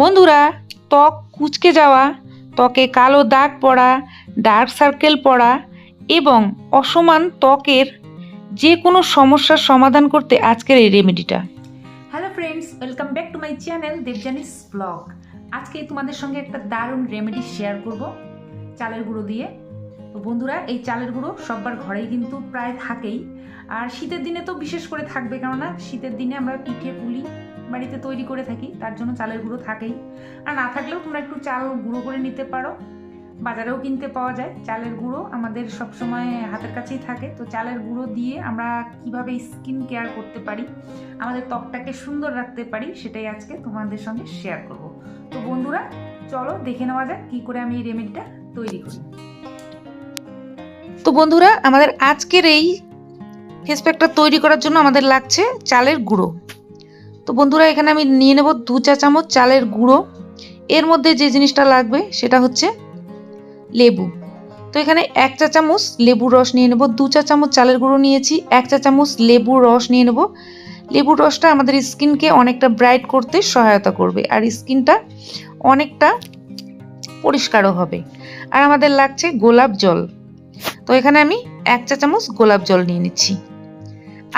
বন্ধুরা, ত্বক কুচকে যাওয়া, ত্বকে কালো দাগ পড়া, ডার্ক সার্কেল পড়া এবং অসমান ত্বকের যে কোনো সমস্যার সমাধান করতে আজকের এই রেমেডিটা। Hello friends welcome back to my channel Debjani's blog আজকে তোমাদের সঙ্গে একটা দারুণ রেমেডি শেয়ার করব, চালের গুঁড়ো দিয়ে। তো বন্ধুরা, এই চালের গুঁড়ো সবার ঘরেই কিন্তু প্রায় থাকেই। আর শীতের দিনে তো বিশেষ করে থাকবে, কেননা শীতের দিনে আমরা পিঠে পুলি বাড়িতে তৈরি করে থাকি, তার জন্য চালের গুঁড়ো থাকেই। আর না থাকলেও তোমরা একটু চাল গুঁড়ো করে নিতে পারো। বাজারেও কিনতে পাওয়া যায়, চালের গুঁড়ো আমাদের সবসময় হাতের কাছেই থাকে। তো চালের গুঁড়ো দিয়ে আমরা কীভাবে স্কিন কেয়ার করতে পারি, আমাদের ত্বকটাকে সুন্দর রাখতে পারি, সেটাই আজকে তোমাদের সঙ্গে শেয়ার করব। তো বন্ধুরা, চলো দেখে নেওয়া যাক কী করে আমি এই রেমেডিটা তৈরি করি। তো বন্ধুরা, আমাদের আজকের এই ফেস প্যাকটা তৈরি করার জন্য আমাদের লাগছে চালের গুঁড়ো। তো বন্ধুরা, এখানে আমি নিয়ে নেব দু চা চামচ চালের গুঁড়ো। এর মধ্যে যে জিনিসটা লাগবে সেটা হচ্ছে লেবু। তো এখানে এক চা চামচ লেবুর রস নিয়ে নেব। দু চা চামচ চালের গুঁড়ো নিয়েছি, এক চা চামচ লেবুর রস নিয়ে নেব। লেবুর রসটা আমাদের স্কিনকে অনেকটা ব্রাইট করতে সহায়তা করবে আর স্কিনটা অনেকটা পরিষ্কারও হবে। আর আমাদের লাগছে গোলাপ জল। তো এখানে আমি এক চা চামচ গোলাপ জল নিয়ে নিচ্ছি।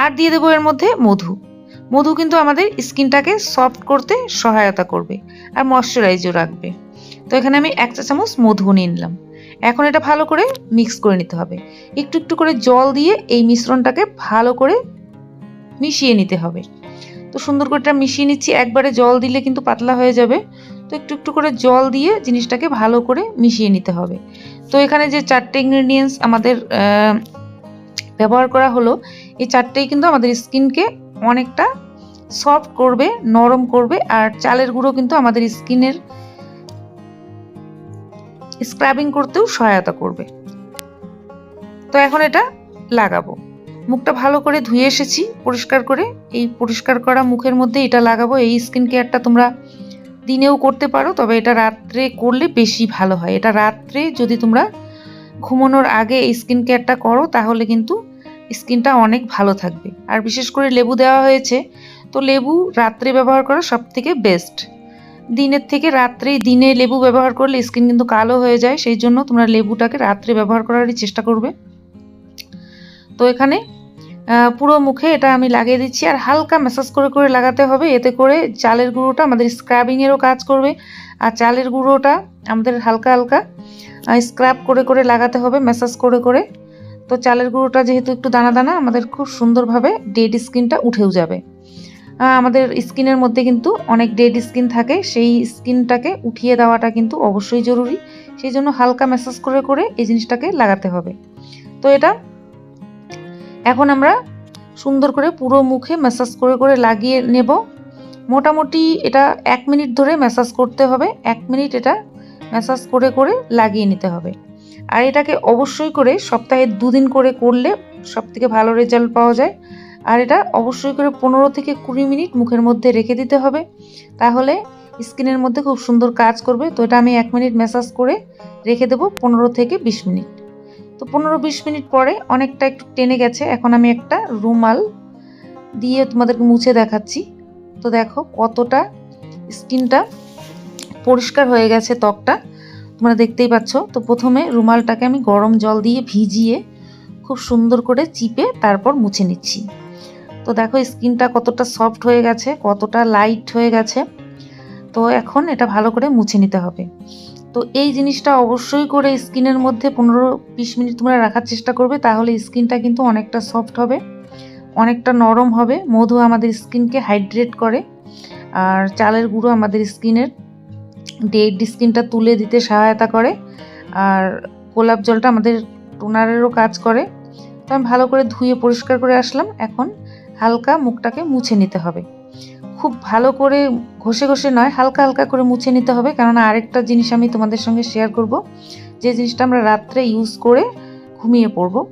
আর দিয়ে দেবো এর মধ্যে মধু। মধু কিন্তু আমাদের স্কিনটাকে সফট করতে সহায়তা করবে আর ময়শ্চারাইজও রাখবে। তো এখানে আমি এক চা চামচ মধু নিয়ে নিলাম। এখন এটা ভালো করে মিক্স করে নিতে হবে। একটু একটু করে জল দিয়ে এই মিশ্রণটাকে ভালো করে মিশিয়ে নিতে হবে। তো সুন্দর করে এটা মিশিয়ে নিচ্ছি। একবারে জল দিলে কিন্তু পাতলা হয়ে যাবে। তো একটু একটু করে জল দিয়ে জিনিসটাকে ভালো করে মিশিয়ে নিতে হবে। তো এখানে যে চারটে ইনগ্রেডিয়েন্টস আমাদের ব্যবহার করা হলো, এই চারটেই কিন্তু আমাদের স্কিনকে অনেকটা সফট করবে, নরম করবে, আর চালের গুঁড়ো কিন্তু আমাদের স্কিনের স্ক্রাবিং করতেও সহায়তা করবে। তো এখন এটা লাগাবো। মুখটা ভালো করে ধুয়ে এসেছি, পরিষ্কার করে। এই পরিষ্কার করা মুখের মধ্যে এটা লাগাবো। এই স্কিন কেয়ারটা তোমরা দিনেও করতে পারো, তবে এটা রাত্রে করলে বেশি ভালো হয়। এটা রাত্রে যদি তোমরা ঘুমানোর আগে এই স্কিন কেয়ারটা করো, তাহলে কিন্তু স্কিনটা অনেক ভালো থাকবে। আর বিশেষ করে লেবু দেওয়া হয়েছে। তো লেবু রাত্রে ব্যবহার করা সব থেকে বেস্ট দিনের থেকে রাত্রে দিনে লেবু ব্যবহার করলে স্কিন কিন্তু কালো হয়ে যায়। সেই জন্য তোমরা লেবুটাকে রাত্রে ব্যবহার করারই চেষ্টা করবে। তো এখানে পুরো মুখে এটা আমি লাগিয়ে দিচ্ছি। আর হালকা ম্যাসাজ করে করে লাগাতে হবে। এতে করে চালের গুঁড়োটা আমাদের স্ক্রাবিংয়েরও কাজ করবে। আর চালের গুঁড়োটা আমাদের হালকা হালকা স্ক্রাব করে করে লাগাতে হবে ম্যাসাজ করে করে। তো চালের গুঁড়োটা যেহেতু একটু দানা দানা, আমাদের খুব সুন্দরভাবে ডেড স্কিনটা উঠেও যাবে। আমাদের স্কিনের মধ্যে কিন্তু অনেক ডেড স্কিন থাকে, সেই স্কিনটাকে উঠিয়ে দেওয়াটা কিন্তু অবশ্যই জরুরি। সেই জন্য হালকা ম্যাসাজ করে করে এই জিনিসটাকে লাগাতে হবে। তো এটা এখন আমরা সুন্দর করে পুরো মুখে ম্যাসাজ করে করে লাগিয়ে নেব। মোটামুটি এটা এক মিনিট ধরে ম্যাসাজ করতে হবে, এক মিনিট এটা ম্যাসাজ করে করে লাগিয়ে নিতে হবে। আর এটাকে অবশ্যই করে সপ্তাহে দুদিন করে করলে সব থেকে ভালো রেজাল্ট পাওয়া যায়। আর এটা অবশ্যই করে পনেরো থেকে কুড়ি মিনিট মুখের মধ্যে রেখে দিতে হবে। তাহলে স্কিনের মধ্যে খুব সুন্দর কাজ করবে। তো এটা আমি এক মিনিট ম্যাসাজ করে রেখে দেবো পনেরো থেকে বিশ মিনিট। তো পনেরো বিশ মিনিট পরে অনেকটা একটু টেনে গেছে। এখন আমি একটা রুমাল দিয়ে তোমাদেরকে মুছে দেখাচ্ছি। তো দেখো কতটা স্কিনটা পরিষ্কার হয়ে গেছে ত্বকটা। তোমরা দেখতেই পাচ্ছ। তো প্রথমে রুমালটাকে আমি গরম জল দিয়ে ভিজিয়ে খুব সুন্দর করে চিপে তারপর মুছে নিচ্ছি। তো দেখো, স্কিনটা কতটা সফট হয়ে গেছে, কতটা লাইট হয়ে গেছে। তো এখন এটা ভালো করে মুছে নিতে হবে। তো এই জিনিসটা অবশ্যই করে স্কিনের মধ্যে পনেরো বিশ মিনিট তোমরা রাখার চেষ্টা করবে, তাহলে স্কিনটা কিন্তু অনেকটা সফট হবে, অনেকটা নরম হবে। মধু আমাদের স্কিনকে হাইড্রেট করে, আর চালের গুঁড়ো আমাদের স্কিনের ডেড স্কিনটা তুলে দিতে সহায়তা করে। আর গোলাপ জলটা আমাদের টোনারেরও কাজ করে। তো আমি ভালো করে ধুয়ে পরিষ্কার করে আসলাম। এখন হালকা মুখটাকে মুছে নিতে হবে। খুব ভালো করে ঘষে ঘষে নয়, হালকা হালকা করে মুছে নিতে হবে। কেননা আরেকটা জিনিস আমি তোমাদের সঙ্গে শেয়ার করব। যে জিনিসটা আমরা রাত্রে ইউজ করে ঘুমিয়ে পড়ব।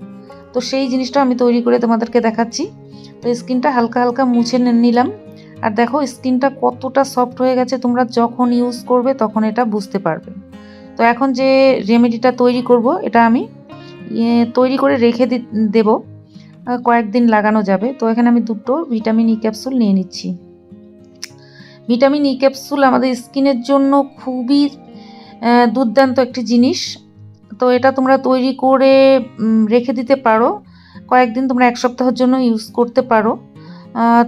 তো সেই জিনিসটা আমি তৈরি করে তোমাদেরকে দেখাচ্ছি। তো স্কিনটা হালকা হালকা মুছে নিলাম। আর দেখো স্কিনটা কতটা সফট হয়ে গেছে। তোমরা যখন ইউজ করবে তখন এটা বুঝতে পারবে। তো এখন যে রেমেডিটা তৈরি করব এটা আমি ইয়ে, তৈরি করে রেখে দেব। কয়েকদিন লাগানো যাবে। তো এখানে আমি দুটো ভিটামিন ই ক্যাপসুল নিয়ে নিচ্ছি। ভিটামিন ই ক্যাপসুল আমাদের স্কিনের জন্য খুবই দুর্দান্ত একটি জিনিস। তো এটা তোমরা তৈরি করে রেখে দিতে পারো। কয়েকদিন তোমরা এক সপ্তাহের জন্য ইউজ করতে পারো।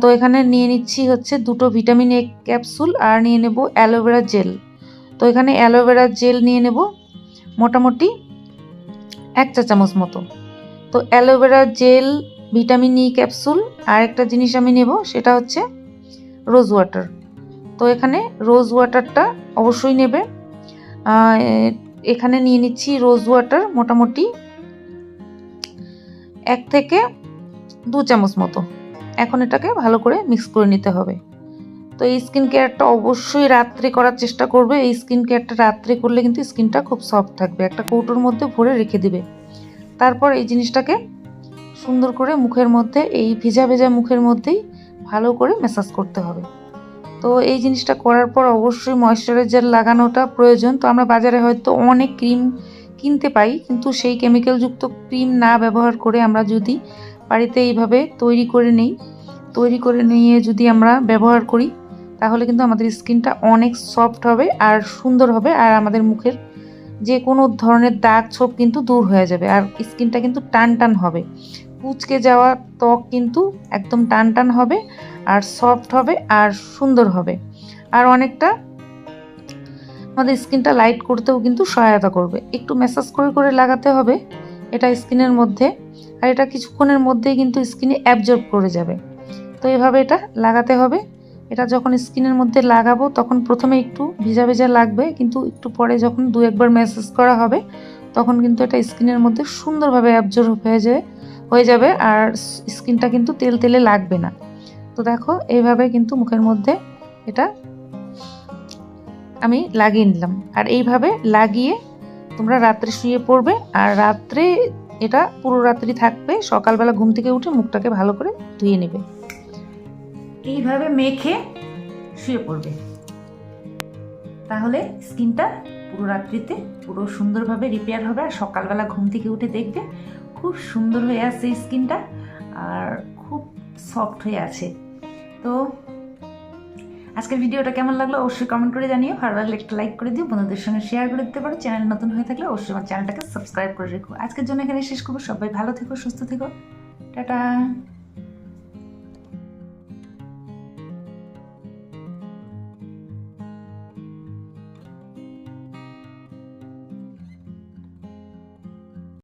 তো এখানে নিয়ে নিচ্ছি হচ্ছে দুটো ভিটামিন এ ক্যাপসুল আর নিয়ে নেব অ্যালোভেরা জেল। তো এখানে অ্যালোভেরা জেল নিয়ে নেব মোটামুটি এক চা চামচ মতো। তো aloe vera gel, vitamin E capsule আর একটা জিনিস আমি নেব সেটা হচ্ছে রোজ ওয়াটার। তো এখানে রোজ ওয়াটারটা অবশ্যই নেবে। এখানে নিয়ে নিচ্ছি রোজ ওয়াটার মোটামুটি এক থেকে দু চামচ মতো। এখন এটাকে ভালো করে মিক্স করে নিতে হবে। তো এই স্কিন কেয়ারটা অবশ্যই রাত্রে করার চেষ্টা করবে। এই স্কিন কেয়ারটা রাত্রে করলে কিন্তু স্কিনটা খুব সফট থাকবে। একটা কৌটোর মধ্যে ভরে রেখে দিবে। তারপর এই জিনিসটাকে সুন্দর করে মুখের মধ্যে, এই ভেজা ভেজা মুখের মধ্যেই ভালো করে ম্যাসাজ করতে হবে। তো এই জিনিসটা করার পর অবশ্যই ময়শ্চারাইজার লাগানোটা প্রয়োজন। তো আমরা বাজারে হয়তো অনেক ক্রিম কিনতে পাই, কিন্তু সেই কেমিক্যালযুক্ত ক্রিম না ব্যবহার করে আমরা যদি বাড়িতে এইভাবে তৈরি করে নেই, তৈরি করে নিয়ে যদি আমরা ব্যবহার করি, তাহলে কিন্তু আমাদের স্কিনটা অনেক সফট হবে আর সুন্দর হবে আর আমাদের মুখের যে কোনো ধরনের দাগ ছোপ কিন্তু দূর হয়ে যাবে আর স্কিনটা কিন্তু টান টান হবে। কুচকে যাওয়া ত্বক কিন্তু একদম টান টান হবে আর সফট হবে আর সুন্দর হবে। আর অনেকটা আমাদের স্কিনটা লাইট করতেও কিন্তু সহায়তা করবে। একটু ম্যাসাজ করে করে লাগাতে হবে এটা স্কিনের মধ্যে। আর এটা কিছুক্ষণের মধ্যেই কিন্তু স্কিনে অ্যাবজর্ব করে যাবে। তো এভাবে এটা লাগাতে হবে। এটা যখন স্কিনের মধ্যে লাগাবো তখন প্রথমে একটু ভিজা ভেজা লাগবে, কিন্তু একটু পরে যখন দু একবার ম্যাসাজ করা হবে তখন কিন্তু এটা স্কিনের মধ্যে সুন্দরভাবে অ্যাবজর্ব হয়ে যায় হয়ে যাবে আর স্কিনটা কিন্তু তেল তেলে লাগবে না। তো দেখো, এইভাবে কিন্তু মুখের মধ্যে এটা আমি লাগিয়ে নিলাম। আর এইভাবে লাগিয়ে তোমরা রাত্রে শুয়ে পড়বে। আর রাত্রে এটা পুরো রাত্রি থাকবে। সকালবেলা ঘুম থেকে উঠে মুখটাকে ভালো করে ধুয়ে নেবে। এইভাবে মেখে শুয়ে পড়বে। তাহলে স্কিনটা পুরো রাত্রিতে পুরো সুন্দরভাবে রিপেয়ার হবে। আর সকালবেলা ঘুম থেকে উঠে দেখবে খুব সুন্দর হয়ে আছে স্কিনটা। আর খুব সফট হয়ে আছে। তো আজকের ভিডিওটা কেমন লাগল অবশ্যই কমেন্ট করে জানিও। ভালো লাগলে একটা লাইক করে দিও। বন্ধুদের সঙ্গে শেয়ার করে দিতে পারো। চ্যানেল নতুন হয়ে থাকলে অবশ্যই আমার চ্যানেলটাকে সাবস্ক্রাইব করে রেখো। আজকের জন্য এখানে শেষ করব। সবাই ভালো থেকো, সুস্থ থেকো। টাটা।